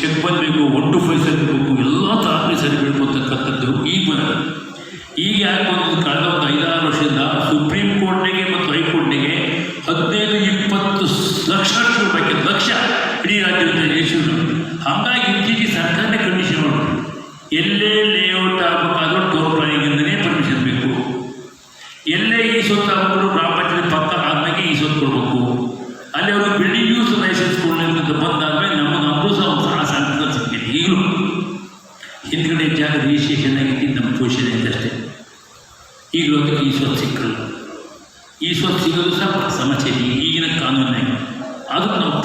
Check ಬಂದಬೇಕು one two five ಸರಿ ಬೇಕು ಎಲ್ಲ ತಾತ್ರಿ ಸರಿ ಬೇಕು ಅಂತಕ್ಕಂಥದ್ದು ಈಗ ಬಂದ ಈಗ ಯಾಕೆ ಬಂದು ಕಳೆದ ಒಂದು ಐದಾರು ವರ್ಷದಿಂದ ಸುಪ್ರೀಂ ಕೋರ್ಟ್ನಿಗೆ ಮತ್ತು ಹೈಕೋರ್ಟ್ನಿಗೆ ಹದಿನೈದು, ಇಪ್ಪತ್ತು ಲಕ್ಷ ರೂಪಾಯಿ ಲಕ್ಷ ಇಡೀ ರಾಜ್ಯದ ಹಂಗಾಗಿ ಹಾಗಾಗಿ ಇತ್ತೀಚೆಗೆ ಸರ್ಕಾರನೇ ಕಂಡೀಷನ್ ಮಾಡಿದ್ರು ಎಲ್ಲೇ ಲೇಔಟ್ ಆಗಬೇಕಾದ್ರೂ ಟೋಲ್ ಪ್ಲಾನಿಂಗಿಂದನೇ ಪರ್ಮಿಷನ್ ಬೇಕು. ಎಲ್ಲೇ ಈ ಸುತ್ತ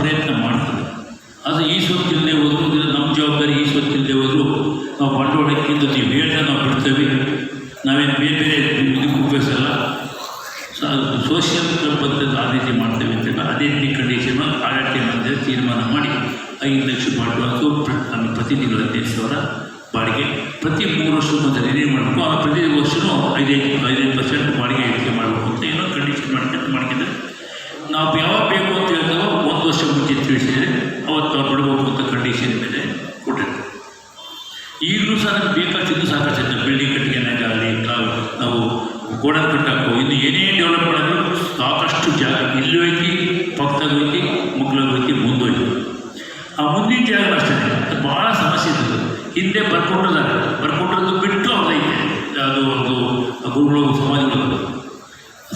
ಪ್ರಯತ್ನ ಮಾಡ್ತದೆ. ಅದು ಈ ಸೊತ್ತಿಲ್ಲದೆ ಹೋದ್ರು ಇದು ನಮ್ಮ ಜವಾಬ್ದಾರಿ ಈ ಸೊತ್ತಿಲ್ಲದೆ ಹೋದ್ರು, ನಾವು ಬಂಡವಾಳಕ್ಕಿಂತ ನೀವು ಹೇಳ್ತಾ ನಾವು ಬಿಡ್ತೇವೆ. ನಾವೇನು ಬೇರೆ ಬೇರೆ ಇದಕ್ಕೆ ಉಪಯೋಗಿಸಲ್ಲ ಸೋಷಿಯಲ್ ಕ್ಲಬ್ ಅಂತ ಆ ರೀತಿ ಮಾಡ್ತೇವೆ ಅಂತ ಅದೇ ರೀತಿ ಕಂಡೀಷನ್ ಆಡಳಿತ ಮಧ್ಯೆ ತೀರ್ಮಾನ ಮಾಡಿ, ಐದು ಲಕ್ಷ ಮಾಡುವಂತೂ ನಮ್ಮ ಪ್ರತಿ ದೇಶವರ ಬಾಡಿಗೆ ಪ್ರತಿ ಮೂರು ವರ್ಷ ಒಂದು ರಿನ್ಯೂ ಮಾಡಬೇಕು. ಆ ಪ್ರತಿ ವರ್ಷವೂ ಐದೈದು ಹಿಂದೆ ಬರ್ಕೊಟ್ಟಿದ್ದಾರೆ ಬರ್ಕೊಟ್ಟದ್ದು ಬಿಟ್ಟು ಅವ್ರದೈತೆ ಅದು ಒಂದು ಗುರುಗಳು ಸಮಾಜಗಳು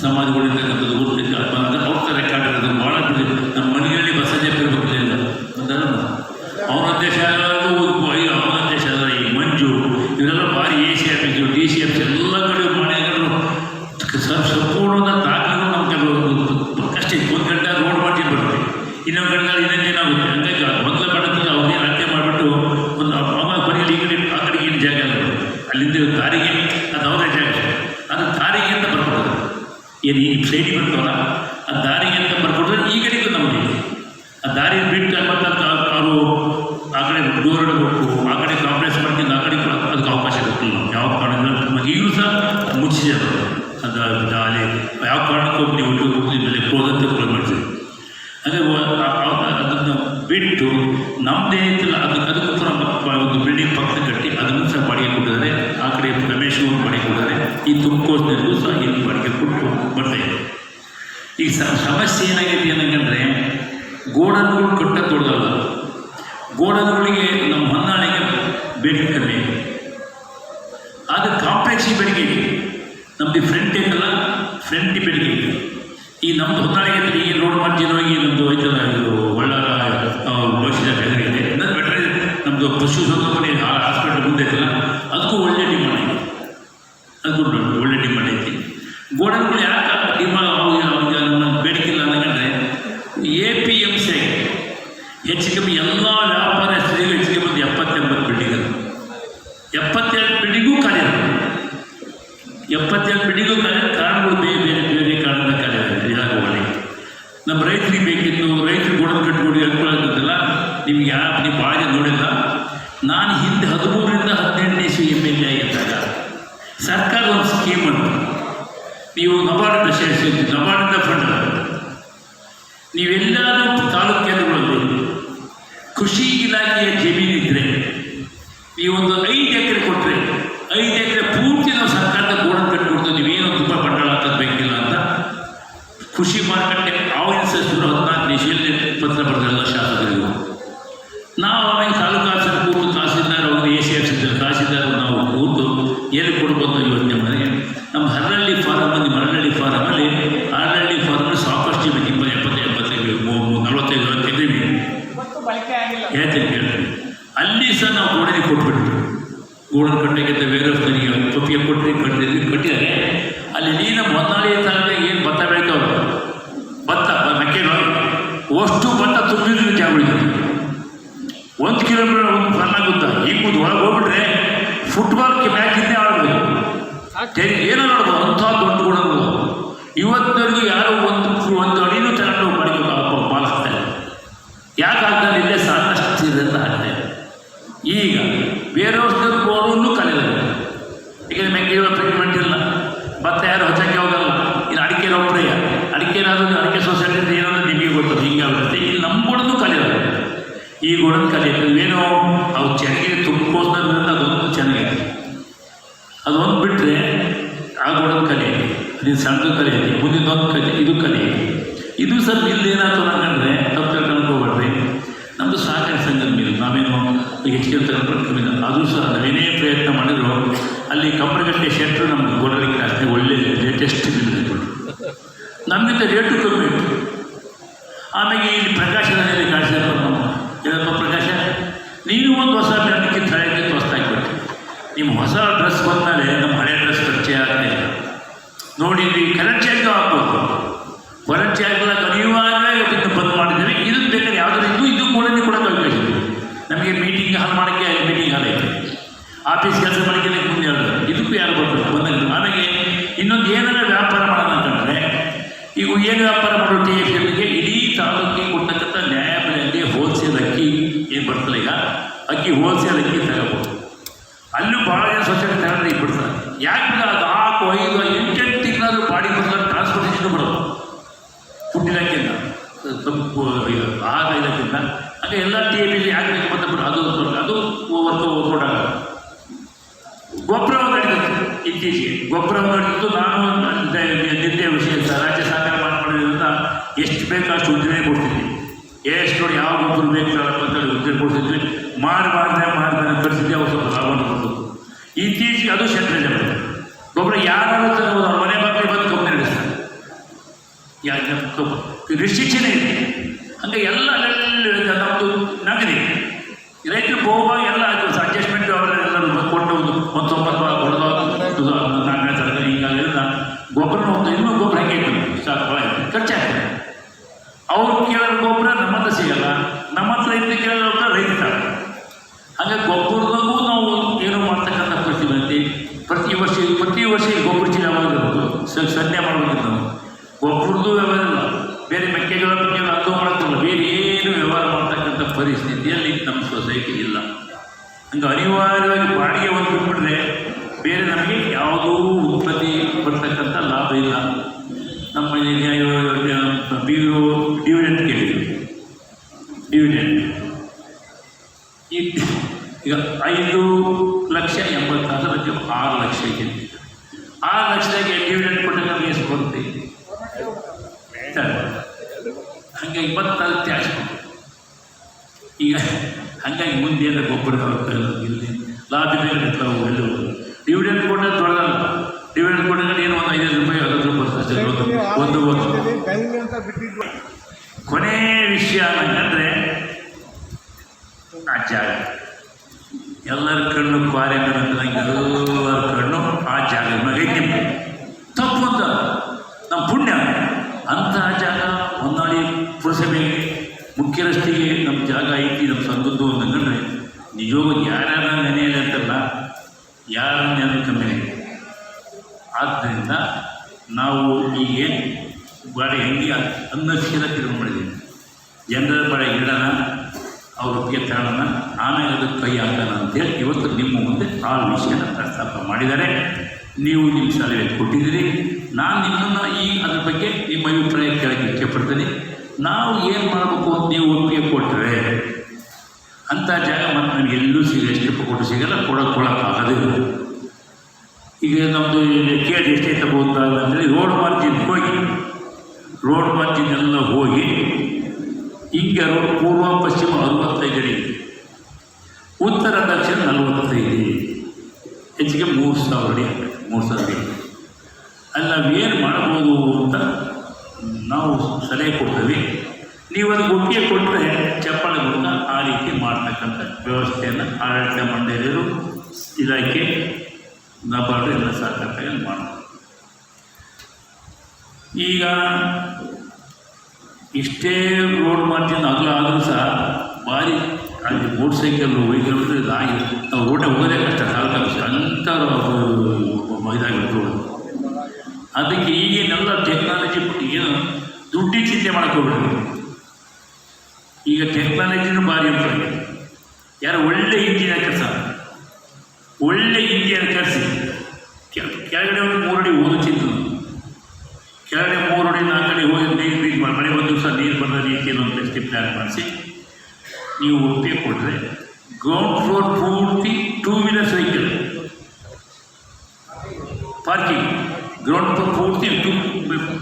ಸಮಾಜಗಳಿರ್ತಕ್ಕಂಥದ್ದು ಗುರುತಿದ್ದು ಅದು ಬಂದ್ರೆ ಅವ್ರ ರೆಕಾರ್ಡ್ ಇರೋದು. ಭಾಳ ಬಿಡಿ. ನಮ್ಮ ಮನೆಯಲ್ಲಿ ಬಸಜೆ ಬರಬೇಕಿಲ್ಲ ಅಂತಾರೆ ಅವನ ದೇಶ ಅವನ ದೇಶ ಅಲ್ಲ ಈ ಮಂಜು ಇವರೆಲ್ಲ ಭಾರಿ A C office D C office ಎಲ್ಲ ಕಡೆ ಮಾಡಿದ್ರು ಸ- ಸಂಪೂರ್ಣವಾದ ದಾಖಲೆಗಳು ನಮ್ಮ ಕೆಲವು ಕಷ್ಟ ಇತ್ತು ಒಂದು ಗಂಟೆ ರೋಡ್ ಮಾಡಿ ಬರುತ್ತೆ ಇನ್ನೊಂದು ಗಂಟೆ ಇನ್ನೊಂದೇನಾಗುತ್ತೆ ಹಂಗಾಗಿ ಮೊದಲ ಬಡತನ ಅವ್ರನ್ನೇ ಅಳತೆ ಮಾಡಿಬಿಟ್ಟು ಒಂದು ಅವಾಗ ಕೊನೆಯಲ್ಲಿ ಈ ಕಡೆ ಆ ಕಡೆಗೆ ಏನು ಜಾಗ ಇಲ್ಲ ಅಲ್ಲಿಂದ ಕಾರಿಗೆ ಅದು ಅವರೇ ಜಾಗ ಅದು ಕಾರಿಗೆ ಅಂತ ಬರ್ಕೊಡ್ತಾರೆ ಏನು ಈ ಶ್ರೇಣಿ ಬರ್ತವಲ್ಲ ಆ ದಾರಿಗೆ ಅಂತ ಬರ್ಕೊಟ್ರೆ ಈ ಕಡೆಗೂ ನಮಗೆ ಆ ದಾರಿ ಬಿಟ್ಟು ಮತ್ತೆ ಅವರು ಆ ಕಡೆ ಡೋರ್ ಇಡಬೇಕು ಆ ಕಡೆ ಕಾಂಪ್ಲೆಕ್ಸ್ ಮಾಡ್ಕೊಂಡು ಆ ಕಡೆ ಅದಕ್ಕೆ ಅವಕಾಶ ಕೊಟ್ಟಿಲ್ಲ. ಯಾವ ಕಾರಣದಿಂದ ಈಗಲೂ ಸಹ ಮುಚ್ಚಿದ್ದಾರೆ. ಅದು ಅಲ್ಲಿ ಯಾವ ಕಾರಣಕ್ಕೂ ನೀವು ಮೇಲೆ ಕ್ಲೋಸ್ ಕೊಡ್ತೀವಿ ಮಾಡ್ತೀವಿ. ಅದೇ ಅದನ್ನು ಬಿಟ್ಟು ನಮ್ಮದೇ ಇತ್ತಲ್ಲ ಅದಕ್ಕೆ ಅದಕ್ಕೋಸ್ಕರ ಮ- ಒಂದು ಬಿಲ್ಡಿಂಗ್ ಪಕ್ಕ ಕಟ್ಟಿ ಅದನ್ನು ಸಹ ಬಾಡಿಗೆ ಕೊಟ್ಟಿದ್ದಾರೆ ಆ ಕಡೆ ರಮೇಶ್ ಅವರು ಬಾಡಿಗೆ ಕೊಟ್ಟಿದ್ದಾರೆ ಈ ತುಮಕೂರಿನಲ್ಲೂ ಸಹ ಇಲ್ಲಿ ಬಾಡಿಗೆ ಕೊಟ್ಟು ಬರ್ತಾ ಇದ್ದರು ಈಗ ಸಮಸ್ಯೆ ಏನಾಗೈತಿ ಏನಂತಂದರೆ ಗೋಡನ್ಗಳು ಕಟ್ಟ ದೊಡ್ಡದಲ್ಲ ಗೋಡನ್ಗಳಿಗೆ ನಮ್ಮ ಹೊನ್ನಾಳಿಗೆ ಬೇಡಿಕೆ ಕಡಿಮೆ ಅದು ಕಾಂಪ್ಲೆಕ್ಸಿಗೆ ಬೇಡಿಕೆ ಇದೆ. ನಮ್ಮದು ಫ್ರಂಟ್ ಐತಲ್ಲ ಫ್ರಂಟ್ ಬೇಡಿಕೆ ಇದೆ. ಈ ನಮ್ಮದು ಹೊನ್ನಾಳಿಗೆ ಈಗ ರೋಡ್ ಮಾರ್ಜಿನ್ ಹೋಗಿ ನಮ್ಮದು ಐತಲ್ಲ ಇದು ಒಳ್ಳೆ ಇದೆ. ಅಂದರೆ ಬೆಟ್ರೆ ನಮ್ಮದು ಪಶು ಸಂಗೋಪನೆ ಹಾಸ್ಪಿಟಲ್ ಮುಂದೆ ಐತಲ್ಲ ಅದಕ್ಕೂ ಒಳ್ಳೆ ಡಿಮಾಂಡ್ ಇದೆ ಅದು ಒಳ್ಳೆ ಡಿಮಾಂಡ್ ಐತಿ ಗೋಡನ್ಗಳು ಯಾಕೆ ಡಿಮಾಂಡ್ ಅವಾಗ ನಮ್ಮ ಬೇಡಿಕೆ ಇಲ್ಲ ಅನ್ನಂದ್ರೆ ಎ ಪಿ ಎಂ ಸಿ ಹೆಚ್ಚು ಕಮ್ಮಿ ಎಲ್ಲ ವ್ಯಾಪಾರಸ್ಥರಿಗೂ ಹೆಚ್ಚು ಕಮ್ಮಿ ಒಂದು ಎಪ್ಪತ್ತೆಂಬತ್ತು ಬಿಲ್ಡಿಂಗ್ ಅದು ಎಪ್ಪತ್ತೆರಡು ಬಿಲ್ಡಿಂಗೂ ಖಾಲಿ ಇರೋದು ಎಪ್ಪತ್ತೆರಡು ಬಿಲ್ಡಿಂಗೂ ಖಾಲಿ ಕಾರಣಗಳು ಬೇರೆ ಬೇರೆ ಬೇರೆ ಕಾರಣದ ಖಾಲಿ ಆಗಿದೆ ಇದಾಗುವಲ್ಲಿ ನಮ್ಮ ರೈತರಿಗೆ ಬೇಕಿತ್ತು ರೈತರು ಗೋಡನ್ ಕಟ್ಕೊಂಡು ಅನುಕೂಲ ಆಗ್ತದಲ್ಲ ನಿಮ್ಗೆ ಯಾವ ನೀವು ಭಾಳ ಜನ ನೋಡಿಲ್ಲ ನಾನು ಹಿಂದೆ ಹದಿಮೂರರಿಂದ ಹದಿನೆಂಟನೇ ಇಸ್ವಿ ಎಂ ಎಲ್ ಎ ಆಗಿದ್ದಾಗ ಸರ್ಕಾರ ಒಂದು ಸ್ಕೀಮ್ ಅಂತ ನೀವು ನಬಾರ್ಡಿಂದ ಸೇರಿಸಿ ನಬಾರ್ಡಿಂದ ಫಂಡ್ ನೀವೆಲ್ಲಾದರೂ ತಾಲೂಕು ಕೇಂದ್ರಗಳಲ್ಲಿ ಕೃಷಿ ಇಲಾಖೆಯ ಜಮೀನಿದ್ರೆ ನೀವೊಂದು ಐದು ಎಕರೆ ಕೊಟ್ಟರೆ ಐದು ಎಕರೆ ಪೂರ್ತಿ ನಾವು ಸರ್ಕಾರದ ಏನು ಕೊಡ್ಬೋದು ಅಂತ ಯೋಚನೆ ಮಾಡಿ ನಮ್ಮ ಹರಳಳ್ಳಿ ಫಾರಮ್ ನಿಮ್ಮ ಹರಳಳ್ಳಿ ಫಾರಮಲ್ಲಿ ಹರಳಳ್ಳಿ ಫಾರಮಲ್ಲಿ ಸಾಕಷ್ಟು ಜನ ಇಪ್ಪತ್ತು ಎಪ್ಪತ್ತು ಎಪ್ಪತ್ತೈದು ಮೂ- ಮೂ- ನಲವತ್ತೈದು ಇದ್ದೀವಿ ಇವತ್ತು ಬಳಕೆ ಆಗಿಲ್ಲ ಹೇಳ್ತೇನೆ ಹೇಳ್ತೀನಿ ಅಲ್ಲಿ ಸಹ ನಾವು ಕೋಣೆಗೆ ಕೊಟ್ಬಿಟ್ಟು ಗೋಡನ್ ಕಟ್ಟಕ್ಕೆ ಬೇರೆ ಸ್ಥಳೀಯ ತೊಪ್ಪಿಗೆ ಕೊಟ್ಟರೆ ಕಟ್ಟಿದ್ವಿ ಕಟ್ಟಿದರೆ ಅಲ್ಲಿ ನೀನು ಹೊನ್ನಾಳಿ ತಾಲೂಕಿಗೆ ಏನು ಭತ್ತ ಬೆಳಿತಾವಲ್ಲ ಭತ್ತ ಮೆಕ್ಕೆಜೋಳ ಅಷ್ಟು ಭತ್ತ ತುಂಬಿದ್ರೆ ಜಾಗ ಒಂದು ಕಿಲೋಮೀಟರ್ ಒಂದು ಗೊತ್ತ ಈಗ ಮುಂದೆ ಒಳಗೆ ಹೋಗ್ಬಿಟ್ರೆ ಫುಟ್ಬಾಲ್ಗೆ ಮ್ಯಾಚ್ ಹಿಂದೆ ಆಡ್ಬೋದು. ತೆರಿ ಏನೋ ನೋಡ್ಬೋದು ಅಂಥ ದೊಡ್ಡ ಗುಣಗಳು ಇವತ್ತಿನವರೆಗೂ ಯಾರೋ ಒಂದು ಒಂದು ಅಡಿನೂ ಚೆನ್ನಾಗಿ ಮಾಡಿಕೊಂಡು ಹಾಕ್ತಾರೆ ಯಾಕೆ ಆಗ್ತಾರೆ ಇಲ್ಲೇ ಸಾಕಷ್ಟು ಇದರಿಂದ ಆಗ್ತಾರೆ ಈಗ ಬೇರೆ ವರ್ಷದ ಗೋಡನ್ನು ಕಲಿಯಲ್ಲ ಈಗ ಮೆಕ್ಕೆಜೋಳ ಟ್ರೀಟ್ಮೆಂಟ್ ಇಲ್ಲ ಭತ್ತ ಯಾರು ಹೊಚ್ಚಕ್ಕೆ ಹೋಗಲ್ಲ. ಇನ್ನು ಅಡಿಕೆ ಒಬ್ಬರೇ ಅಡಿಕೆ ಏನಾದರೂ ಅಡಿಕೆ ಸೊಸೈಟಿ ಏನಾದರೂ ನಿಮಗೆ ಗೊತ್ತದು, ಹಿಂಗೆ ಆಗುತ್ತೆ. ಇಲ್ಲಿ ನಮ್ಮ ಗುಣದ್ದು ಕಲಿಯೋದು ಈ ಗುಣದ ಕಲಿಯೋದು ಏನೋ ಅವು ಚೆನ್ನಾಗಿ ತುಂಬಿಕೋಸ್ಕರ ಅದೊಂದು ಚೆನ್ನಾಗಿದೆ. ಅದೊಂದು ಬಿಟ್ಟರೆ ಆ ಗೋಡನ್ನು ಕಲಿಯಿರಿ ನೀನು ಸಣ್ಣದು ಕಲಿಯಿರಿ ಮುಂದಿನೊಂದು ಕಲಿ, ಇದು ಕಲಿಯಿರಿ ಇದು. ಸ್ವಲ್ಪ ಇಲ್ಲಿ ಏನಾಯ್ತು ಅನ್ನಂದ್ರೆ ತಪ್ಪು ತಿಳ್ಕೊಂಡು ಹೋಗ್ಬೇಡ್ರಿ. ನಮ್ಮದು ಸಹಕಾರಿ ಸಂಘದ ಮೇಲೆ ನಾವೇನು ಹೆಚ್ಚಿಗೆ ತಗೊಂಡು ಇಲ್ಲ. ಅದು ಸಹ ನಾವೇನೇ ಪ್ರಯತ್ನ ಮಾಡಿದ್ರು ಅಲ್ಲಿ ಕಬ್ಬರಗಟ್ಟೆ ಶೆಟ್ರು ನಮ್ಗೆ ಕೊಡಲಿಕ್ಕೆ ಅಷ್ಟೇ ಒಳ್ಳೆ ಲೇಟೆಸ್ಟ್ ನಮಗಿಂತ ರೇಟು ಕಮ್ಮಿ ಇತ್ತು. ಆಮೇಲೆ ಇಲ್ಲಿ ಪ್ರಕಾಶದಲ್ಲಿ ಕಾಣಿಸಿದಪ್ಪ ನಮ್ಮ ಏನಪ್ಪ ಪ್ರಕಾಶ? ನೀನು ಒಂದು ಹೊಸ ಬ್ಯಾಂಕಿಗೆ ತಳಕ್ಕೆ ಹೊಸ್ತಾಗಿ ಕೊಟ್ಟೆ ನಿಮ್ಮ ಹೊಸ ಡ್ರೆಸ್ ಬಂದಮೇಲೆ ನಮ್ಮ ಹಳೆ ಡ್ರೆಸ್ ಪರಿಚಯ ಆಗಲಿಲ್ಲ ನೋಡಿ, ಇಲ್ಲಿ ಕರೆಂಟ್ ಚೇಂಜ್ ಆಗ್ಬೋದು ಕರೆಂಟ್ ಚೇಂಜ್ ಕಲಿಯುವಾಗಲೇ ಬಂದ್ ಮಾಡಿದ್ದೀವಿ ಇದು ಬೇಕಾದ್ರೆ ಯಾವುದೇ ಇದು ಇದು ಕೂಡ ಅವಕಾಶ ನಮಗೆ ಮೀಟಿಂಗ್ ಹಾಲ್ ಮಾಡೋಕ್ಕೆ ಮೀಟಿಂಗ್ ಹಾಲ್ ಐತೆ ಆಫೀಸ್ ಕೆಲಸ ಮಾಡೋಕ್ಕೆ ಮುಂದೆ ಹೇಳಿದ್ರು ಇದಕ್ಕೂ ಯಾರು ಬರ್ತಾರೆ ಬಂದಾಗ ಆಮೇಲೆ ಇನ್ನೊಂದು ಏನಾದ್ರೂ ವ್ಯಾಪಾರ ಮಾಡೋಣ ಅಂತಂದರೆ ಈಗ ಏನು ವ್ಯಾಪಾರ ಮಾಡೋ ಟಿ ಎಫ್ ಎಲ್ಗೆ ಇಡೀ ತಾಲೂಕಿಗೆ ಕೊಟ್ಟಕ್ಕಂಥ ನ್ಯಾಯಬೆಲೆಯಲ್ಲಿ ಹೋಲ್ಸೇಲ್ ಅಕ್ಕಿ ಏನು ಬರ್ತಲ್ಲ ಈಗ ಅಕ್ಕಿ ಹೋಲ್ಸೇಲ್ ಅಕ್ಕಿ ತಗೋಬೋದು ಅಲ್ಲೂ ಭಾಳ ಜನ ಸ್ವಚ್ಛತೆ ತಗೊಂಡ್ರೆ ಈಗ ಬಿಡ್ತಾರೆ ಯಾಕೆ ಅದು ನಾಲ್ಕು ಐದು ಎಂಟೆಂಟು ತಿಂಗಳಾದ್ರೂ ಬಾಡಿ ಬರ್ತಾರೆ ಟ್ರಾನ್ಸ್ಪೋರ್ಟೇಷನ್ ಬರೋದು ಫುಡ್ ಇಲಾಖೆಯಿಂದ ತಂಪು ಇದು ಆಹಾರ ಇಲಾಖೆಯಿಂದ ಹಾಗೆ ಎಲ್ಲ ಟಿ ವಿಲಿ ಯಾಕೆ ಬೇಕು ಅಂತ ಬಿಟ್ಟು ಅದು ಅದು ವರ್ಕ್ ವರ್ಕೌಟ್ ಆಗಲ್ಲ ಗೊಬ್ಬರ ನಡೀತದೆ ಇತ್ತೀಚೆಗೆ ಗೊಬ್ಬರ ನಡೀತು ನಾನು ನಿದ್ದೆ ವಿಷಯ ಸ- ರಾಜ್ಯ ಸರ್ಕಾರ ಮಾಡ್ಕೊಳ್ಳೋದ್ರಿಂದ ಎಷ್ಟು ಬೇಕು ಅಷ್ಟು ಉದ್ದಿಮೆ ಕೊಡ್ತಿದ್ವಿ. ಎಷ್ಟು ಯಾವ ಗೊಬ್ಬರ ಬೇಕಾಗುತ್ತೆ ಅಂತ ಉದ್ದಿಮೆ ಕೊಡ್ತಿದ್ವಿ. ಮಾಡಿ ಮಾಡಿದ್ರೆ ಮಾಡಿದ್ರೆ ಪರಿಸ್ಥಿತಿ ಅವ್ರು ಸ್ವಲ್ಪ ಲಾಭವನ್ನು ಕೊಡ್ಬೇಕು ಇತ್ತೀಚೆಗೆ ಅದು ಸೆಂಟ್ರಲ್ ಗೊಬ್ಬರ ಯಾರು ತಗೋದು ಅವ್ರ ಮನೆ ಬಾಗಿಲು ಬಂದು ಕಂಪ್ನಿ ನಡೆಸ್ತಾರೆ ಯಾಕೆ ರಿಸ್ಟ್ರಿಕ್ಷನ್ ಇದೆ. ಹಂಗೆ ಎಲ್ಲ ನಮ್ಮದು ನಗದಿ ರೈತರು ಹೋಗುವಾಗ ಎಲ್ಲ ಅಡ್ಜಸ್ಟ್ಮೆಂಟ್ ಅವರೆಲ್ಲ ಕೊಟ್ಟು ಒಂದು ಒಂದು ತೊಂಬತ್ತು ಕೊಡೋದು ನಾಲ್ಕನೇ ತರಗತಿ ಹಿಂಗಾಗಿಲ್ಲ ಗೊಬ್ಬರ ಒಂದು ಇನ್ನೂ ಗೊಬ್ಬರ ಹೆಂಗೆ ಇತ್ತು ಸಾಕು ಭಾಳ ಖರ್ಚಾಗ್ತದೆ ಅವ್ರು ಕೇಳೋ ಗೊಬ್ಬರ ನಮ್ಮ ಹತ್ರ ಸಿಗಲ್ಲ ನಮ್ಮ ಹತ್ರ ಇದ್ದು ಕೇಳೋ ಗೊಬ್ಬರ ರೈತ ತಗೊಳ್ತಾರೆ. ಗೊಬ್ಬರದಾಗೂ ನಾವು ಏನು ಮಾಡ್ತಕ್ಕಂಥ ಪರಿಸ್ಥಿತಿ ಬಂದಿ ಪ್ರತಿ ವರ್ಷ ಪ್ರತಿ ವರ್ಷ ಗೊಬ್ಬರ ಚೀಲ ಯಾವಾಗ ಇರೋದು ಸ- ಸಂಧ್ಯಾ ಮಾಡಬೇಕಿತ್ತು ನಾವು ಒಬ್ಬರದ್ದು ವ್ಯವಹಾರ ಇಲ್ಲ. ಬೇರೆ ಮೆಕ್ಕೆಜೋಳ ಬಗ್ಗೆ ಅರ್ಥ ಮಾಡೋಕ್ಕಿಲ್ಲ ಬೇರೆ ಏನು ವ್ಯವಹಾರ ಮಾಡ್ತಕ್ಕಂಥ ಪರಿಸ್ಥಿತಿಯಲ್ಲಿ ನಮ್ಮ ಸೊಸೈಟಿ ಇಲ್ಲ. ಹಂಗೆ ಅನಿವಾರ್ಯವಾಗಿ ಬಾಡಿಗೆ ಒಂದು ಬಿಟ್ಬಿಟ್ರೆ ಬೇರೆ ನಮಗೆ ಯಾವುದೂ ಉತ್ಪತ್ತಿ ಬರ್ತಕ್ಕಂಥ ಲಾಭ ಇಲ್ಲ. ನಮ್ಮ ಬೀರು ಡಿವಿಡೆಂಟ್ ಕೇಳಿದ್ವಿ ಡಿವಿಡೆಂಟ್ ಈ ಈಗ ಐದು ಲಕ್ಷ ಎಂಬತ್ತಾರು ಆರು ಲಕ್ಷ ಇದೆ. ಆರು ಲಕ್ಷದಾಗೆ ಡಿವಿಡೆಂಟ್ ಕೊಟ್ಟಾಗ ನಮಗೆ ಎಷ್ಟು ಬರುತ್ತೆ? ಹಂಗೆ ಹಂಗಾಗಿ ಇಪ್ಪತ್ತಾರು ತ್ಯಾಶ ಈಗ ಹಂಗಾಗಿ ಮುಂದೆ ಏನು ಗೊಬ್ಬರ ಇಲ್ಲಿ ಲಾಭ ಎಲ್ಲೂ. ಡಿವಿಡೆಂಟ್ ಕೊಟ್ಟರೆ ದೊಡ್ಡದಲ್ಲ. ಡಿವಿಡೆಂಟ್ ಕೊಟ್ಟಾಗ ಏನು ಒಂದು ಐದು ರೂಪಾಯಿ ಹತ್ತು ರೂಪಾಯಿ ಬರ್ತದೆ ಒಂದು ಒಂದು ಕೈಲಿ ಅಂತ ಬಿಟ್ಟಿದ್ವಿ ಕೊನೆ ವಿಷಯ ಅಂತಂದರೆ ಆ ಜಾಗ. ಎಲ್ಲರ ಕಣ್ಣು ಕ್ವಾರೆ ಎಲ್ಲರ ಕಣ್ಣು ಆ ಜಾಗದ ಮಗೈತಿ ತಪ್ಪು ಅಂತ. ನಮ್ಮ ಪುಣ್ಯ. ಅಂತಹ ಜಾಗ ಹೊನ್ನಾಳಿ ಪುರಸಭೆಗೆ ಮುಖ್ಯ ರಸ್ತೆಗೆ ನಮ್ಮ ಜಾಗ ಐತಿ, ನಮ್ಮ ಸಂಘದ್ದು ಅಂತಂದ್ರೆ ನಿಜವಾಗ ಯಾರ್ಯಾರ ನೆನೆಯಲ್ಲಿ ಅಂತಲ್ಲ ಯಾರ ನೆನೆ ಕಮ್ಮಿ ಆದ್ದರಿಂದ ನಾವು ಈ ಏನು ಬಾಳೆ ಹೆಂಗೆ ಅನ್ನಕ್ಷರ ತಿರುಗಿ ಮಾಡಿದ್ದೀವಿ. ಜನರ ಬಾಳೆ ಇಡೋಣ ಅವ್ರ ಒಪ್ಪಿಗೆ ತಗೊಳ್ಳೋಣ ಆಮೇಲೆ ಅದಕ್ಕೆ ಕೈ ಹಾಕೋಣ ಅಂತೇಳಿ ಇವತ್ತು ನಿಮ್ಮ ಮುಂದೆ ಆ ವಿಷಯನ ಪ್ರಸ್ತಾಪ ಮಾಡಿದ್ದಾರೆ. ನೀವು ನಿಮ್ಮ ಸಲಹೆ ಕೊಟ್ಟಿದ್ದೀರಿ. ನಾನು ನಿಮ್ಮನ್ನು ಈ ಅದ್ರ ಬಗ್ಗೆ ನಿಮ್ಮ ಅಭಿಪ್ರಾಯ ಕೇಳಕ್ಕೆ ಇಷ್ಟಪಡ್ತೀನಿ ನಾವು ಏನು ಮಾಡಬೇಕು ಅಂತ ನೀವು ಒಪ್ಪಿಗೆ ಕೊಟ್ಟರೆ ಅಂಥ ಜಾಗ ಮತ್ತು ನಮಗೆ ಎಲ್ಲೂ ಸಿಗ, ಎಷ್ಟು ಕೊಟ್ಟು ಸಿಗಲ್ಲ ಕೊಡೋಕೆ ಕೊಡೋಕ್ಕಾಗೋದಿಲ್ಲ ಈಗ ನಮ್ಮದು ಕೇಳಿ ಎಷ್ಟೇ ತಗೋತಾ ಅಂದರೆ ರೋಡ್ ಮಾರ್ಜಿನ್ ಹೋಗಿ ರೋಡ್ ಮಾರ್ಜಿನ್ ಎಲ್ಲ ಹೋಗಿ ಹಿಂಗೆ ರೋಡ್ ಪೂರ್ವ, ಪಶ್ಚಿಮ ಅರವತ್ತೈದು ಅಡಿ ಉತ್ತರ, ದಕ್ಷಿಣ ನಲವತ್ತೈದು ಹೆಚ್ಚಿಗೆ ಮೂರು ಸಾವಿರ ಅಡಿ ಮೂರು ಸಾವಿರ ಅಡಿ ಅಲ್ಲಿ ನಾವೇನು ಮಾಡ್ಬೋದು ಅಂತ ನಾವು ಸಲಹೆ ಕೊಡ್ತೀವಿ. ನೀವು ಅದು ಒಪ್ಪಿಗೆ ಕೊಟ್ಟರೆ ಚಪ್ಪಾಳೆ ಮೂಲಕ ಆ ರೀತಿ ಮಾಡ್ತಕ್ಕಂಥ ವ್ಯವಸ್ಥೆಯನ್ನು ಆಡಳಿತ ಮಂಡಳಿಯರು ಇಲಾಖೆ ನಬಾರ್ಡು ಎಲ್ಲ ಸಹಕಾರ ಮಾಡ್ತಾರೆ. ಈಗ ಇಷ್ಟೇ ರೋಡ್ ಮಾರ್ಜಿನ್ ಅಗಲ ಆದರೂ ಸಹ ಭಾರಿ ಅಲ್ಲಿ ಮೋಟರ್ ಸೈಕಲ್ ವೆಹಿಕಲ್ ಇದಾಗಿ ನಾವು ರೋಡೆ ಹೋಗೋದೇ ಕಷ್ಟ ಕಾಲಕ್ಕೆ ಅಂತ ಇದಾಗಿರುತ್ತೆ ರೋಡ್ ಅದಕ್ಕೆ ಈಗಿನೆಲ್ಲ ಟೆಕ್ನಾಲಜಿ ಬಿಟ್ಟು ಏನು ದುಡ್ಡಿಗೆ ಚಿಂತೆ ಮಾಡಕ್ಕೆ ಹೋಗ್ಬಿಡ್ರಿ ಈಗ ಟೆಕ್ನಾಲಜಿನೂ ಭಾರಿ ಇಂಪ್ರೂವ್ ಆಗಿದೆ ಯಾರು ಒಳ್ಳೆ ಇಂಜಿನಿಯರ್ ಕೆಲಸ ಒಳ್ಳೆ ಇಂಜಿನಿಯರ್ ಕರೆಸಿ. ಕೆಳಗಡೆ ಒಂದು ಮೂರಡಿ ಓದು ಚಿಂತ ಕೆಳಗಡೆ ಮೂರಡಿ ನಾಲ್ಕಡಿ ಹೋಗಿ ನೀರು ನೀರು ಮಾಡಿ. ಮಳೆ ಒಂದು ದಿವಸ ನೀರು ಬರೋ ರೀತಿಯಲ್ಲಿ ಒಂದು ಬೆಸ್ಟ್ ಪ್ಲ್ಯಾನ್ ಮಾಡಿಸಿ ನೀವು ಒಪ್ಪಿಗೆ ಕೊಟ್ಟರೆ ಗ್ರೌಂಡ್ ಫ್ಲೋರ್ ಪೂರ್ತಿ two wheelers vehicle parking ground floor ಪೂರ್ತಿ ಟೂ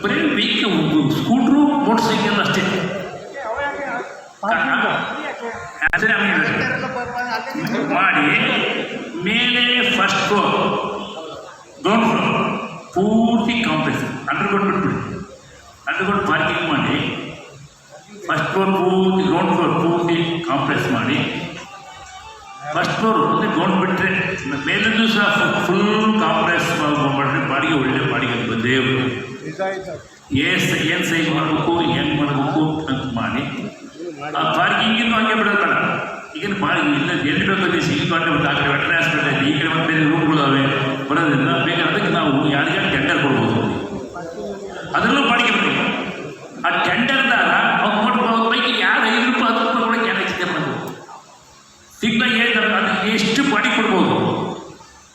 ಬರೀ ವೆಹಿಕಲ್ ಸ್ಕೂಟ್ರು ಮೋಟರ್ ಸೈಕಲ್ ಅಷ್ಟೇ. ಅದೇ ಆಮೇಲೆ ಮಾಡಿ ಮೇಲೆ ಫಸ್ಟ್ ಫ್ಲೋರ್ ಗ್ರೌಂಡ್ ಫ್ಲೋರ್ ಪೂರ್ತಿ ಕಾಂಪ್ಲೆಕ್ಸ್ ಅಂಡರ್ಗ್ರೌಂಡ್ ಬಿಟ್ಬಿಡಿ ಅಂಡರ್ಗ್ರೌಂಡ್ ಪಾರ್ಕಿಂಗ್ ಮಾಡಿ ಫಸ್ಟ್ ಫ್ಲೋರ್ ಪೂರ್ತಿ ಗ್ರೌಂಡ್ ಫ್ಲೋರ್ ಪೂರ್ತಿ ಕಾಂಪ್ರೆಸ್ ಮಾಡಿ. ಫಸ್ಟ್ ಫ್ಲೋರ್ ಅಂದರೆ ಗ್ರೌಂಡ್ ಬಿಟ್ಟರೆ ಮೇಲಿಂದು ಸಹ ಫುಲ್ ಕಾಂಪ್ರೆಸ್ ಮಾಡಿದ್ರೆ ಬಾಡಿಗೆ ಒಳ್ಳೆ ಬಾಡಿಗೆ ಬಂದೇ ಏನು ಏನು ಸೈಜ್ ಮಾಡಬೇಕು, ಹೆಂಗೆ ಮಾಡಬೇಕು ಅಂತ ಮಾಡಿ. ಆ ಪಾರ್ಕಿಂಗಿನ್ನು ಹಂಗೆ ಬಿಡೋದು ಬೇಡ ಈಗಿನ ಪಾರ್ಕಿಂಗ್ ಇಲ್ಲ ಎಲ್ಲಿ ಬೇಕಾದ್ರೆ ಸಿಗಿ ಕಾಂಟೆ ಒಂದು ಆ ಕಡೆ ವೆಟರ್ ಹಾಸ್ಪಿಟಲ್ ಈ ಕಡೆ ಬೇರೆ ಅವೆ. ಬರೋದ್ರಿಂದ ಅದಕ್ಕೆ ನಾವು ಯಾರಿಗೆ ಟೆಂಡರ್ ಕೊಡ್ಬೋದು. ಅದರಲ್ಲೂ ಬಾಡಿಗೆ ಬರಬೇಕು. ಆ ಟೆಂಡರ್ದಾಗ ಅವ್ರು ನೋಡ್ಬೋದು ಪೈಕಿ ಯಾರು ಐದು ರೂಪಾಯಿ ಹತ್ತು ರೂಪಾಯಿ ಕೊಡೋಕೆ ಯಾರು ಚಿಂತೆ ಮಾಡಬೇಕು ತಿಂಗಳಿಗೆ ಹೇಳ್ತಾರೆ ಅದಕ್ಕೆ ಎಷ್ಟು ಬಾಡಿಗೆ ಕೊಡ್ಬೋದು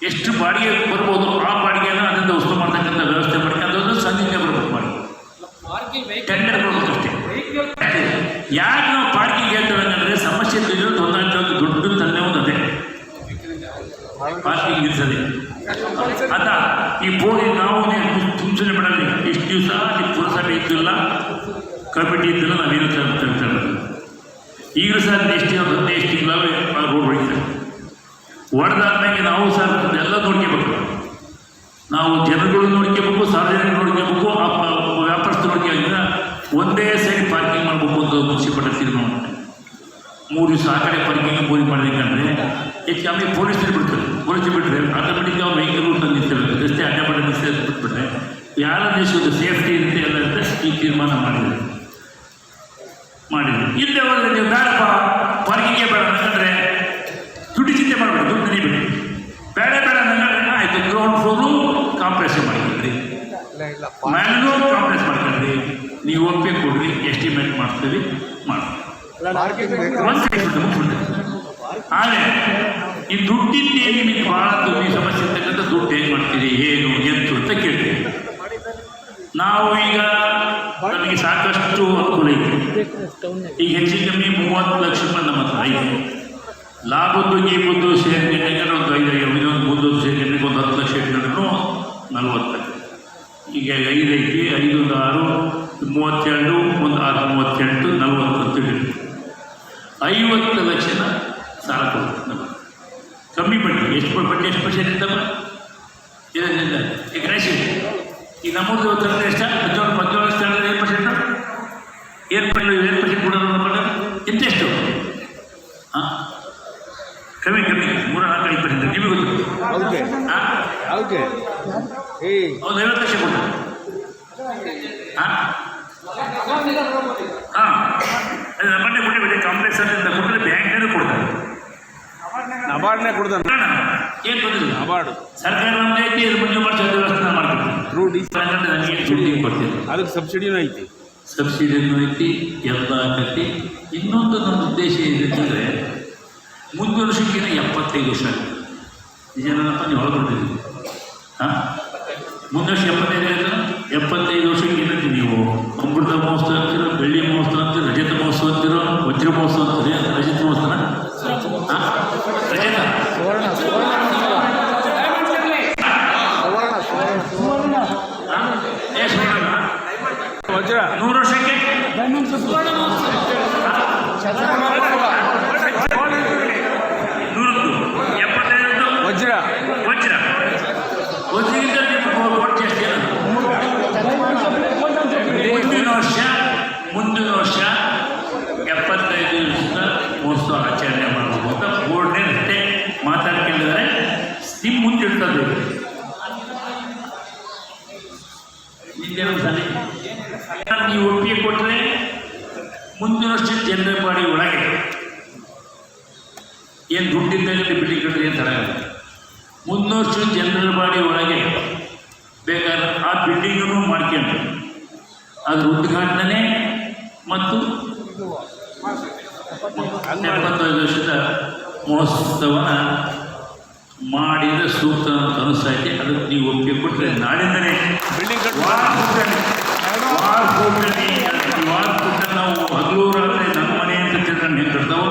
ಎಷ್ಟು ಬಾಡಿಗೆ ಬರ್ಬೋದು, ಆ ಬಾಡಿಗೆನ ಅದರಿಂದ ವಸ್ತು ಮಾಡ್ತಕ್ಕಂಥ ವ್ಯವಸ್ಥೆ ಮಾಡ್ಕೊಂಡು ಸಂಧಿಗೆ ಬರಬೇಕು ಬಾಡಿಗೆ. ಟೆಂಡರ್ ಬರ್ಬೇಕಷ್ಟೇ ಯಾಕೆ ನಾವು ಪಾರ್ಕಿಂಗ್ ಹೇಳ್ತೇವೆ ಅಂದರೆ ಸಮಸ್ಯೆ ತಿಳಿಯೋದು ಒಂದಾಗಿ ಒಂದು ದೊಡ್ಡ ತಂದೆ ಒಂದು ಅದೇ. ಪಾರ್ಕಿಂಗ್ ಇರ್ತದೆ. ಅದ ಈ ಬೋರ್ಡಿ ನಾವು ತುಂಚನೆ ಬಿಡಲಿ ಇಷ್ಟು ದಿವಸ ಈ ಪುರಸಭೆ ಇದ್ದಿಲ್ಲ, ಕಮಿಟಿ ಇದ್ದಿಲ್ಲ, ನಾವೇನು ಈಗಲೂ ಸರ್ ಒಂದು ಹದಿನೈದು ತಿಂಗಳಾಗಲೇ ಆ ರೋಡ್ ಹೊಡಿತಾರೆ ಹೊಡೆದಾದ್ಮೇಲೆ ನಾವು ಸರ್ ಎಲ್ಲ ನೋಡ್ಕೋಬೇಕು. ನಾವು ಜನಗಳು ನೋಡ್ಕೋಬೇಕು, ಸಾರ್ವಜನಿಕರು ನೋಡ್ಕೋಬೇಕು, ಆ ವ್ಯಾಪಾರಸ್ಥರು ನೋಡ್ಕೋಬೇಕು. ಒಂದೇ ಸೈಡ್ ಪಾರ್ಕಿಂಗ್ ಮಾಡಬೇಕು ಅಂತ ಮುನ್ಸಿಪಾಲಿಟಿ ತೀರ್ಮಾನ. ಮೂರು ದಿವಸ ಆ ಕಡೆ ಪಾರ್ಕಿಂಗ್, ಮೂರಿ ಮಾಡಬೇಕಂದ್ರೆ ಹೆಚ್ಚು ಆಮೇಲೆ ಪೊಲೀಸ್ ಬಿಡ್ತಾರೆ. ಪೊಲೀಸ್ ಬಿಟ್ಟರೆ ಆಟೋಮೆಟಿಕ್ ಅವ್ರು ವೆಹಿಕಲ್ ತಂದು ನಿಲ್ತಾರೆ ರಸ್ತೆ ಅಡ್ಡಪಡ ನಿಲ್ಸಿ ಬಿಟ್ಬಿಟ್ರೆ ಯಾರ ದೇಶದ ಸೇಫ್ಟಿ ಇರುತ್ತೆ ಎಲ್ಲ ಇರುತ್ತೆ ಈ ತೀರ್ಮಾನ ಮಾಡಿದೆ ಮಾಡಿದೆ ಇಲ್ಲದೆ ಹೋದ್ರೆ ನೀವು ಬೇಡಪ್ಪ, ಪಾರ್ಕಿಂಗೇ ಬೇಡ ಚಿಂತೆ ಮಾಡಬೇಡಿ ದುಡ್ಡು ನೆನೆಯಬೇಡಿ ಬೇಡ ಬೇಡ ನನ್ನ ಆಯಿತು. ಗ್ರೌಂಡ್ ಫ್ಲೋರು ಇಲ್ಲ ಇಲ್ಲ. ಮ್ಯಾಲೂ ಕಾಂಪ್ರೆಸ್ ಮಾಡ್ಕೊಂಡ್ರಿ. ನೀವು ಒಪ್ಪಿ ಕೊಡ್ರಿ ಎಸ್ಟಿಮೇಟ್ ಮಾಡ್ತೀವಿ ಮಾಡಿ ಪಾರ್ಕಿಂಗ್ ಬೇಕು? ಒಂದು ಸೈಡ್ ಮುಗಿಸ್ಬಿಡ್ರಿ ಆದರೆ ಈ ದುಡ್ಡಿಂದ ನಿಮಗೆ ಭಾಳ ದುಡ್ಡು ಸಮಸ್ಯೆ ಇರ್ತಕ್ಕಂಥ ದುಡ್ಡು ಏನು ಮಾಡ್ತೀರಿ ಏನು ಎಂತು ಅಂತ ಕೇಳ್ತೀವಿ ನಾವು ಈಗ ನಮಗೆ ಸಾಕಷ್ಟು ಅನುಕೂಲ ಇದೆ. ಈಗ ಹೆಚ್ಚಿನ ಕಮ್ಮಿ ಮೂವತ್ತು ಲಕ್ಷ ರೂಪಾಯಿ ನಮ್ಮ ಹತ್ರ ಐತೆ ಲಾಭದ್ದು ಗೀಬದ್ದು ಸೇರಿಕೊಂಡ್ರೆ ಒಂದು ಐದು ಇನ್ನೊಂದು ಮುಂದೊಂದು ಸೇರಿಕೊಂಡ್ರೆ ಒಂದು ಹತ್ತು ಲಕ್ಷ ಇಟ್ಕೊಂಡ್ರು ನಲ್ವತ್ತು ಲಕ್ಷ. ಈಗ ಐದು ಐತಿ, ಐದು ಒಂದು ಆರು, ಮೂವತ್ತೆರಡು, ಒಂದು ಆರು, ಮೂವತ್ತೆಂಟು, ನಲ್ವತ್ತು ಐವತ್ತು ಲಕ್ಷನ ಸಾಲ ಕೊಡ್ತಾರೆ ನಮ್ಮ. ಕಮ್ಮಿ ಬಡ್ಡಿ ಎಷ್ಟು ಬಡ್ಡಿ ಎಷ್ಟು ಪರ್ಸೆಂಟ್ ಇದ್ದಮ್ಮ ಇದರಿಂದ ಈಗ ಈ ನಮ್ಮದು ತಂದ್ರೆ ಎಷ್ಟು? ಹದಿನೇಳು ಹದಿನೇಳು ತಂದ್ರೆ ಏನು ಪರ್ಸೆಂಟ್ ಏನು ಪರ್ಸೆಂಟ್ ಏನು ಪರ್ಸೆಂಟ್ ಕೊಡೋದು ನಮ್ಮ ಇಂತೆಷ್ಟು ಹಾಂ ಕಮ್ಮಿ ಕಮ್ಮಿ ಮೂರ ನಾಲ್ಕು ಐದು ಪರ್ಸೆಂಟ್ ನಿಮಗೆ ಗೊತ್ತು ಹೌದೇ ಹಾಂ ಹೌದೇ ಏಯ್ ಒಂದು ಐವತ್ತು ಲಕ್ಷ ಕೊಡ್ತಾರೆ ಹಾಂ? ನಮ್ಮನ್ನೇ ಕೊಟ್ಟಿಬಿಟ್ಟು ಕಾಂಪ್ಲೆಕ್ಸ್ ಅಂತ ಕೊಟ್ಟರೆ ಬ್ಯಾಂಕ್ನೂ ಕೊಡ್ತಾರೆ. ನಬಾರ್ಡ್ನೇ ಕೊಡ್ತಾನೆ ಏನು ಬಂದಿಲ್ಲ ನಬಾರ್ಡ್. ಸರ್ಕಾರ ನಮ್ದು ಐತಿ ಇದು ಮುಂದೆ ಮಾಡಿ ವ್ಯವಸ್ಥೆ ನಾವು ಮಾಡ್ಕೊಡ್ತೀವಿ ಥ್ರೂ ಡಿ ನನಗೆ ದುಡ್ಡು ಕೊಡ್ತೀವಿ. ಅದಕ್ಕೆ ಸಬ್ಸಿಡಿನೂ ಐತಿ. ಸಬ್ಸಿಡಿಯನ್ನು ಐತಿ ಎಲ್ಲ ಆಗತ್ತಿ ಇನ್ನೊಂದು ನನ್ನ ಉದ್ದೇಶ ಏನಿದೆ ಮುಂದಿನ ವರ್ಷಕ್ಕಿಂತ ಎಪ್ಪತ್ತೈದು ವರ್ಷ ಆಗುತ್ತೆ. ನಿಜನಪ್ಪ ನೀವು ಹೊರಬಿಡ್ತೀವಿ ಹಾಂ? ಮುಂದೆ ವರ್ಷ ಎಪ್ಪತ್ತೈದು ಎಪ್ಪತ್ತೈದು ವರ್ಷಕ್ಕೆ ಏನಂತೀವಿ ನೀವು? ಅಮೃತ ಮಹೋತ್ಸವ ಅಂತೀರೋ ಬೆಳ್ಳಿ ಮಹೋತ್ಸವ ಅಂತೀರೋ ರಜತ ಮಹೋತ್ಸವ ಅಂತೀರೋ ವಜ್ರ ಮಹೋತ್ಸವ ಅಂತೀರಿ ರಜತ ಮಹೋತ್ಸವ ಹಾಂ ರಜತ? ವಜ್ರ. ನೂರು ವರ್ಷಕ್ಕೆ? ಸಿಗ್ತದೆ ನೀವು ಒಪ್ಪಿಗೆ ಕೊಟ್ಟರೆ ಮುಂದಿನ ವರ್ಷ ಜನರ ಬಾಡಿ ಒಳಗೆ ಏನು ದುಡ್ಡಿದ್ದಲ್ಲಿ ಬಿಡಿ ಕಟ್ಟಿದೆ ಅಂತ ಮುನ್ನೂರು ವರ್ಷ ಜನರಲ್ ಬಾಡಿ ಒಳಗೆ ಬೇಕಾದ್ರೆ ಆ ಬಿಲ್ಡಿಂಗನ್ನು ಮಾಡ್ಕೊಂಡು ಅದ್ರ ಉದ್ಘಾಟನೆ ಮತ್ತು ಎಪ್ಪತ್ತೈದು ವರ್ಷದ ಮಹೋತ್ಸವನ ಮಾಡಿದ ಸೂಕ್ತ ಅಂತ ಅನಿಸ್ತೈತೆ ಅದಕ್ಕೆ ನೀವು ಒಪ್ಪಿಗೆ ಕೊಟ್ಟರೆ ನಾಳಿಂದಲೇ ಬಿಲ್ಡಿಂಗ್ ವಾರ ಕೂಟನೆ ವಾರ ಕೂಟನೆ ವಾರ ಕೂಟ ನಾವು ಹಗಲೂರಾದರೆ ನಮ್ಮ ಮನೆ ಅಂತ ತಿಳ್ಕೊಂಡು ಹೆಂಗೆ ಕಟ್ತಾವೋ?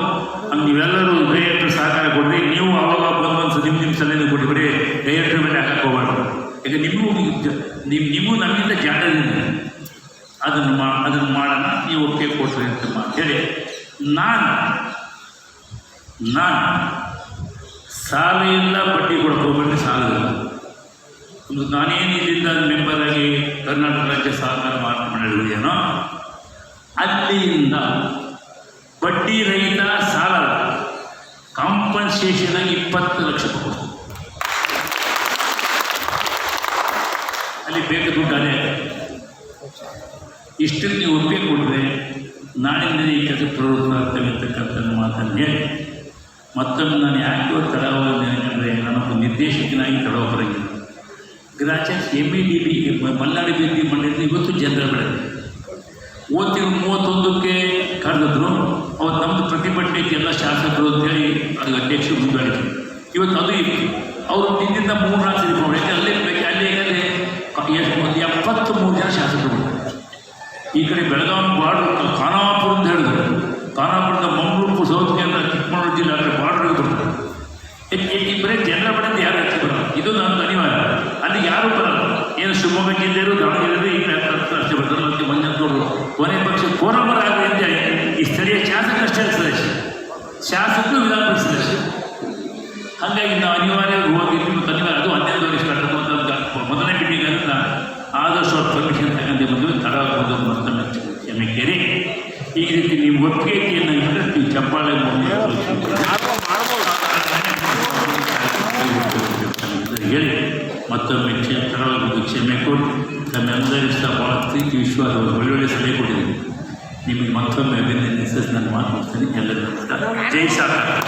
ಹಂಗೆ ನೀವೆಲ್ಲರೂ ಡೈರೆಕ್ಟರ್ ಸಹಕಾರ ಕೊಡ್ರಿ. ನೀವು ಅವಾಗ ಬಂದು ಒಂದು ನಿಮ್ಮ ನಿಮ್ಮ ಸಲಹೆ ಕೊಡಿ ಬರೀ ಡೈರೆಕ್ಟರ್ ಮೇಲೆ ಹಾಕೋಬಾರ್ದು ಈಗ ನಿಮಗೂ ನಿಮ್ಮ ನಿಮಗೂ ನಮ್ಮಿಂದ ಜಾಗದಿಂದ ಅದನ್ನು ಮಾ ಅದನ್ನು ಮಾಡೋಣ. ನೀವು ಒಪ್ಪಿಗೆ ಕೊಡ್ರಿ ಅಂತ ಹೇಳಿ. ನಾನು ನಾನು ಸಾಲ ಇಲ್ಲ ಬಡ್ಡಿ ಹೋಗ್ಬೇಡಿ ಸಾಲ ಒಂದು ನಾನೇನು ಇಲ್ಲಿಂದ ಮೆಂಬರ್ ಆಗಿ ಕರ್ನಾಟಕ ರಾಜ್ಯ ಸಹಕಾರ ಮಾರಾಟ ಮಂಡಳಿಯೇನೋ ಅಲ್ಲಿಯಿಂದ ಬಡ್ಡಿ ರಹಿತ ಸಾಲ ಕಾಂಪನ್ಸೇಷನ್ ಆಗಿ ಇಪ್ಪತ್ತು ಲಕ್ಷ ಕೊಡ್ತೀವಿ ಅಲ್ಲಿ ಬೇಕು ದುಡ್ಡು ಅದೇ ಇಷ್ಟಕ್ಕೆ ನೀವು ಒಪ್ಪಿಗೆ ಕೊಟ್ಟರೆ ನಾಳಿಂದ ಈ ಕೆಲಸ ಪ್ರವೃತ್ತ ಆಗ್ತವೆ ಅಂತಕ್ಕಂಥ ಮಾತನ್ನು ಹೇಳಿ ಮತ್ತೊಮ್ಮೆ ನಾನು ಯಾಕೆ ತಡವಾಗಿ ಅಂದರೆ ನಾನೊಬ್ಬ ನಿರ್ದೇಶಕನಾಗಿ ತಡವ ಬರಂಗಿಲ್ಲ ಗ್ರಾಚಾರ್ಸ್ M E D B Malnad B ಮಂಡಳಿ ಇವತ್ತು ಜನರ ಬೆಳೆದಿದೆ ಓದ್ತಿರು ಮೂವತ್ತೊಂದಕ್ಕೆ ಕರೆದಿದ್ರು. ಅವತ್ತು ನಮ್ಮದು ಪ್ರತಿಭಟನೆಗೆ ಎಲ್ಲ ಶಾಸಕರು ಅಂತೇಳಿ ಅದು ಅಧ್ಯಕ್ಷರು ಮುಂದುವರಿದ್ರು ಇವತ್ತು ಅದು ಇತ್ತು. ಅವರು ದಿನದಿಂದ ಮೂರು ರಾತ್ರಿ ಸರಿ ಮಾಡಿ ಅಲ್ಲೇ ಬೇಕು, ಅಲ್ಲಿ ಎಪ್ಪತ್ತು ಮೂರು ಜನ ಶಾಸಕರು. ಈ ಕಡೆ ಬೆಳಗಾವಿ ಬಾರ್ಡ್ರ್ ಖಾನಾಪುರ ಅಂತ ಹೇಳಿದ್ರು. ಖಾನಾಪುರದ ಮಂಗಳೂರು ಸೌತ್ಗೆಲ್ಲ ಚಿಕ್ಕಮಗಳೂರು ಜಿಲ್ಲೆ ಬಾರ್ಡರ್ ಈ ಬರೀ ಜನರ ಬಡಂದು ಯಾರು ಹೆಚ್ಚು ಇದು ನನ್ನ ಅನಿವಾರ್ಯ. ಅಲ್ಲಿ ಯಾರು ಬರಲ್ಲ? ಏನು ಶಿವಮೊಗ್ಗ ಜಿಲ್ಲೆಯರು ದಾವಣಗೆರೆ ಈಗ ಅಷ್ಟೇ ಬರ್ತಾರೆ ಮತ್ತು ಮಂಜನೂರು ಕೊನೆ ಪಕ್ಷ ಕೋರಮರ ಆಗಲಿ ಅಂತೇಳಿ ಈ ಸ್ಥಳೀಯ ಶಾಸಕ ಅಷ್ಟೇ ಸದಸ್ಯ. ಶಾಸಕರು ವಿಧಾನ ಪರಿಷತ್ ಸದಸ್ಯ ಹಾಗಾಗಿ ನಾವು ಅನಿವಾರ್ಯವಾಗಿ ಹೋಗಿ ಮತ್ತು ಅನಿವಾರ್ಯ ಅದು ಸ್ಟಾರ್ಟ್ ಆಗುವಂಥ ಮೊದಲನೇ ಮೀಟಿಂಗ್ ಅಂತ ಆದಷ್ಟು ಅವ್ರ ಪರ್ಮಿಷನ್ ತಗೊಂಡು ಬಂದು ತಡ ಮತ್ತೊಮ್ಮೆ ಕ್ಷಮೆ ಕೇರಿ. ಈ ರೀತಿ ನೀವು ಒಪ್ಪಿಗೆಯನ್ನು ನೀವು ಚಪ್ಪಾಳೆ ಹೇಳಿ ಮತ್ತೊಮ್ಮೆ ಕ್ಷೇ ತಡವಾಗಿ ಕ್ಷಮೆ ಕೊಟ್ಟು ತಮ್ಮೆಲ್ಲರಿಷ್ಟ ಭಾಳ ಪ್ರೀತಿ, ವಿಶ್ವಾಸ ಒಳ್ಳೊಳ್ಳೆ ಸಲಹೆ ಕೊಟ್ಟಿದ್ದೀನಿ. ನಿಮಗೆ ಮತ್ತೊಮ್ಮೆ ಅಭಿನಂದಿಸಿ ನಾನು ಮಾತಾಡ್ತೀನಿ ಎಲ್ಲರಿಗೂ ಜೈ ಸಾಗರ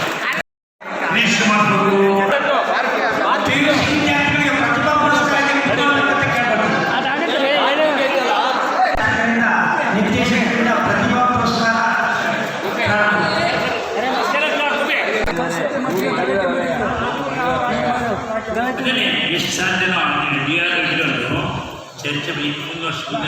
ಫಿನಿಶ್ ಮಾಡಬೇಕು ನಿರ್ದೇಶಕರಿಂದ ಪ್ರತಿಭಾ ಪುರಸ್ಕಾರ ಅದನ್ನೇ ಎಷ್ಟು ಸಾಧ್ಯನೋ ಡಿ ಆರ್ ಇಟ್ಕೊಂಡು ಚರ್ಚೆ ಮುಂದುವರ್ಸ್ಕೊಂಡು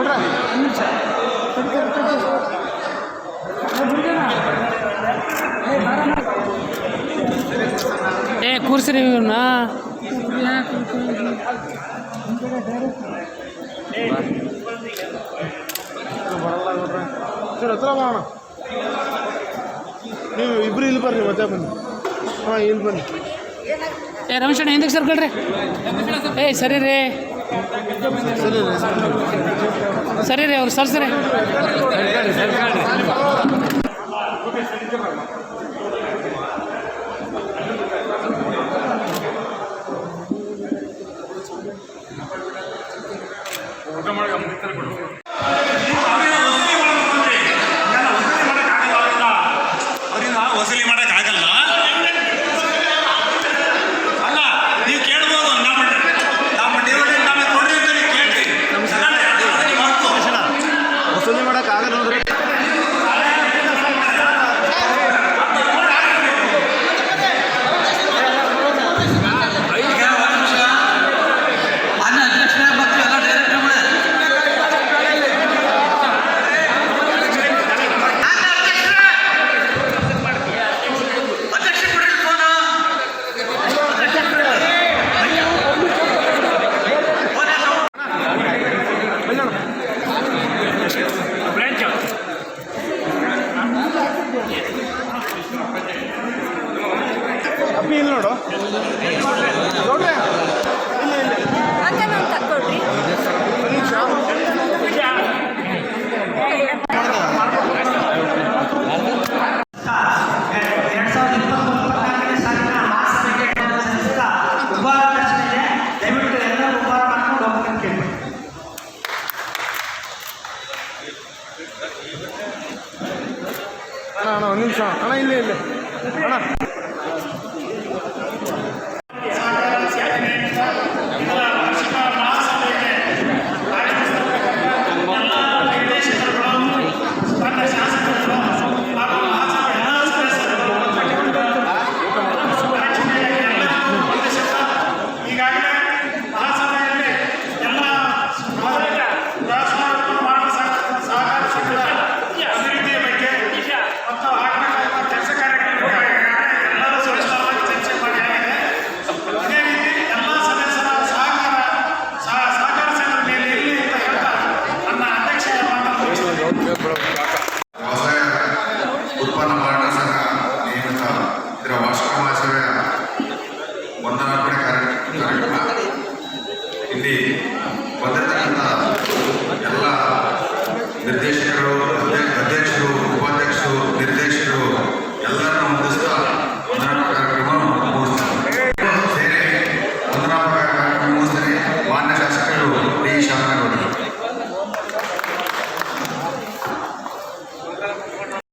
ನೋಡ್ರ? ಏ ಕೂರ್ಸ್ರಿ ಇವನ್ನ ಸರ್ ಹತ್ರ ಮಾಡೋಣ ನೀವು ಇಬ್ರು ಇಲ್ಲಿ ಬರ್ರಿ ಮತ್ತೆ ಬನ್ನಿ. ಹಾಂ ಇಲ್ಲಿ ಬನ್ನಿ. ಏ ರಮೇಶಣ್ಣ ಹಿಂದಕ್ಕೆ ಸರ್ಕೊಳ್ರಿ. ಏ ಸರಿ ರೀ. ಸರಿ ರೀ ಸರಿ ರೀ ಅವ್ರು ಸರ್ ಸರಿ